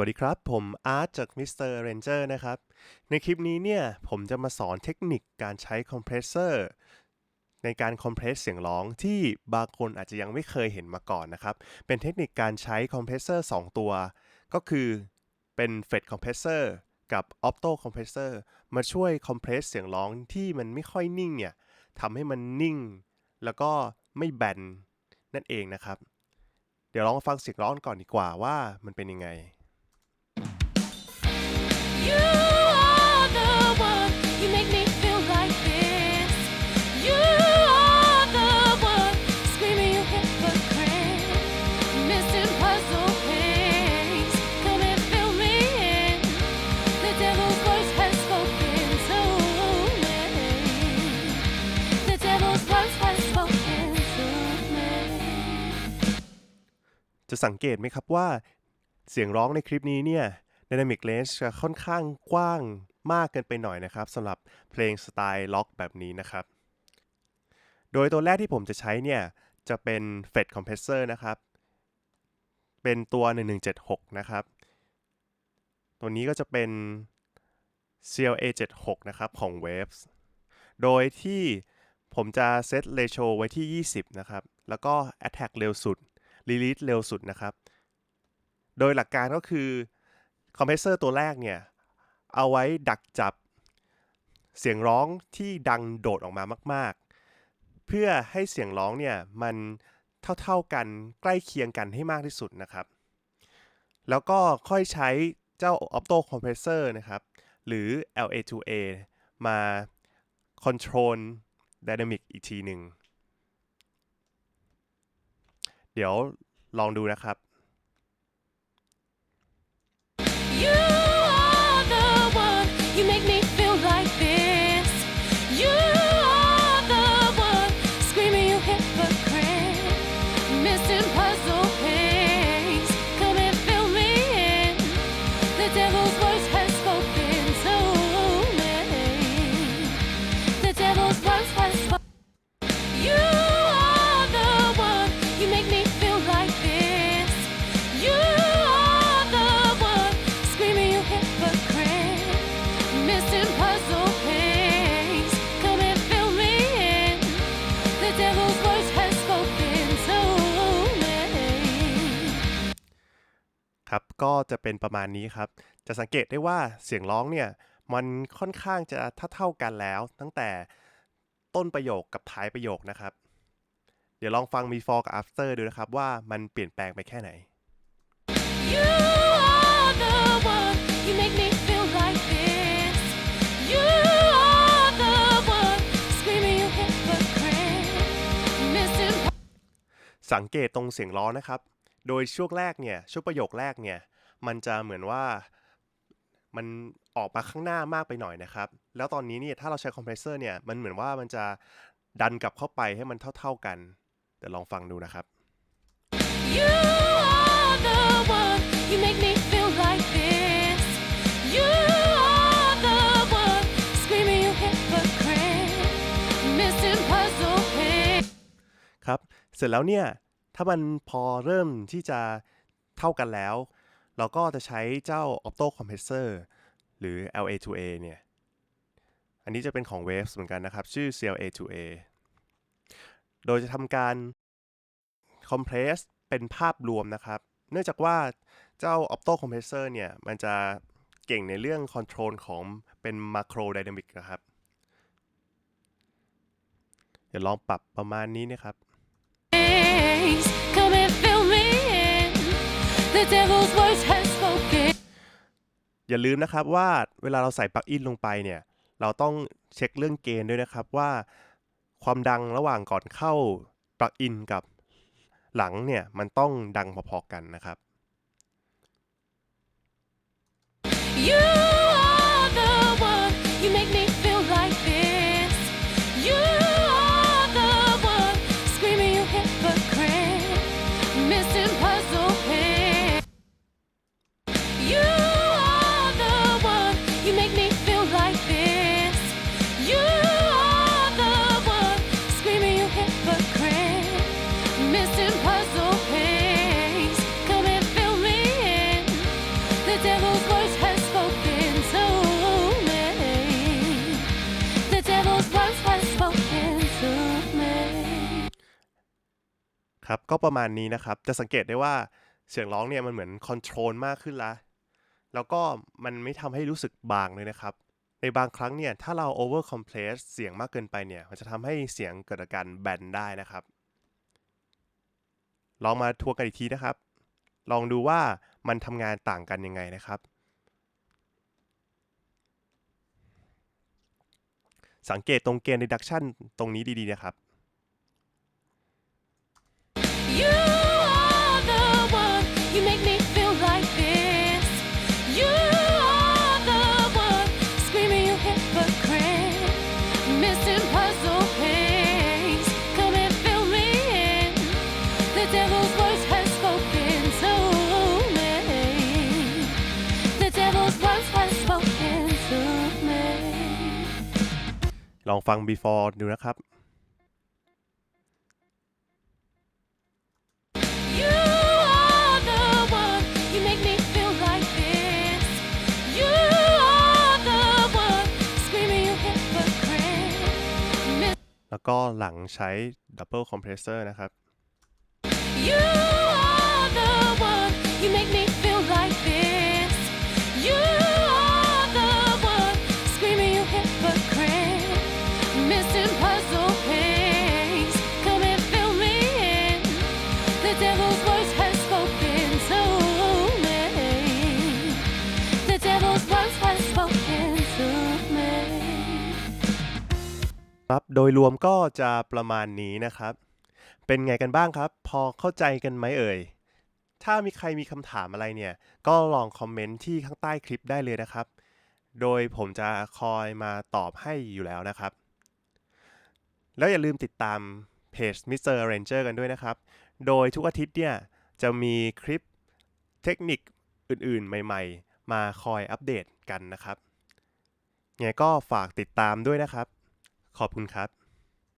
วัสดีครับ ผมอาร์ตจาก Mr. Ranger นเจอร์นะครับ ในคลิปนี้เนี่ย ผมจะมาสอนเทคนิคการใช้คอมเพรสเซอร์ในการคอมเพรสเสียงร้องที่บางคนอาจจะยังไม่เคยเห็นมาก่อนนะครับ เป็นเทคนิคการใช้คอมเพรสเซอร์2ตัว ก็คือเป็น FET Compressor กับ Opto Compressor มาช่วยคอมเพรสเสียงร้องที่มันไม่ค่อยนิ่งเนี่ยทำให้มันนิ่ง แล้วก็ไม่แบนนั่นเองนะครับ เดี๋ยวลองฟังเสียงร้องก่อนดีกว่าว่ามันเป็นยังไง จะสังเกตไหมครับว่าเสียงร้องในคลิปนี้เนี่ย Dynamic Range จะค่อนข้างกว้างมากเกินไปหน่อยนะครับสำหรับเพลงสไตล์ล็อกแบบนี้นะครับ โดยตัวแรกที่ผมจะใช้เนี่ย จะเป็น FET Compressor นะครับ เป็นตัว 1176 นะครับ ตัวนี้ก็จะเป็น CLA 76 นะครับของ Waves โดยที่ผมจะเซต ratio ไว้ที่ 20 นะครับ แล้วก็ attack เร็วสุด release เร็วสุดนะครับ โดยหลักการก็คือคอมเพรสเซอร์ตัวแรกเนี่ย เอาไว้ดักจับเสียงร้องที่ดังโดดออกมามาก ๆ เพื่อให้เสียงร้องเนี่ยมันเท่า ๆกันใกล้เคียงกันให้มากที่สุดนะครับ แล้วก็ค่อยใช้เจ้า Opto Compressor นะครับ หรือ LA2A มา Control Dynamic อีกทีหนึ่ง เดี๋ยวลองดูนะครับ จะเป็นประมาณนี้ครับ จะสังเกตได้ว่าเสียงร้องเนี่ยมันค่อนข้างจะเท่าๆกันแล้ว ตั้งแต่ต้นประโยคกับท้ายประโยคนะครับ เดี๋ยวลองฟัง before กับ after ดูนะครับว่ามันเปลี่ยนแปลงไปแค่ไหน You are the one. You make me feel like this. You are the one. Screaming you hypocrite. Missing สังเกตตรงเสียงร้องนะครับ โดยช่วงแรกเนี่ยช่วงประโยคแรกเนี่ย มันจะเหมือนว่ามันออกมาข้างหน้ามากไปหน่อยนะครับ แล้วตอนนี้เนี่ยถ้าเราใช้คอมเพรสเซอร์เนี่ยมันเหมือนว่ามันจะดันกลับเข้าไปให้มันเท่า ๆกันเดี๋ยวลองฟังดูนะครับ You are the one. You make me feel like this. You are the one. Screaming you hypocrite. Missing puzzle piece. ครับ เสร็จแล้วเนี่ย ถ้ามันพอเริ่มที่จะเท่ากันแล้ว เราก็จะใช้เจ้า Opto Compressor หรือ LA2A เนี่ย อันนี้จะเป็นของ Waves เหมือนกันนะครับ ชื่อ CLA2A โดยจะทำการ compress เป็นภาพรวมนะครับ เนื่องจากว่าเจ้า Opto Compressor เนี่ย มันจะเก่งในเรื่อง control ของเป็น macro dynamic นะครับ เดี๋ยวลองปรับประมาณนี้นะครับ อย่าลืมนะครับว่าเวลาเราใส่ปลั๊กอินลงไปเนี่ย เราต้องเช็คเรื่องเกณฑ์ด้วยนะครับว่าความดังระหว่างก่อนเข้าปลั๊กอินกับหลังเนี่ย มันต้องดังพอๆกันนะครับ You ครับก็ประมาณนี้นะครับ จะสังเกตได้ว่าเสียงร้องเนี่ยมันเหมือนคอนโทรลมากขึ้นละ แล้วก็มันไม่ทำให้รู้สึกบางเลยนะครับ ในบางครั้งเนี่ยถ้าเรา over compress เสียงมากเกินไปเนี่ย มันจะทำให้เสียงเกิดอาการแบนได้นะครับ ลองมาทวนกันอีกทีนะครับ ลองดูว่ามันทำงานต่างกันยังไงนะครับ สังเกตตรงเกณฑ์ reduction ตรงนี้ดีๆนะครับ องฟัง before ดูนะครับ You are the one. You make me feel like this. You are the one. Screaming, you hypocrite. Miss- แล้วก็หลังใช้ double compressor นะครับ You devil's voice has spoken to me. The devil's voice has spoken to me. ครับโดยรวมก็จะประมาณนี้นะครับ เป็นไงกันบ้างครับ พอเข้าใจกันไหมเอ่ย ถ้ามีใครมีคำถามอะไรเนี่ย ก็ลองคอมเมนต์ที่ข้างใต้คลิปได้เลยนะครับ โดยผมจะคอยมาตอบให้อยู่แล้วนะครับ แล้วอย่าลืมติดตาม เพจ Mr. Ranger กันด้วยนะครับ โดยทุกอาทิตย์เนี่ยจะมีคลิปเทคนิคอื่นๆ ใหม่ๆ มาคอยอัปเดตกันนะครับไงก็ฝากติดตามด้วยนะครับ ขอบคุณครับ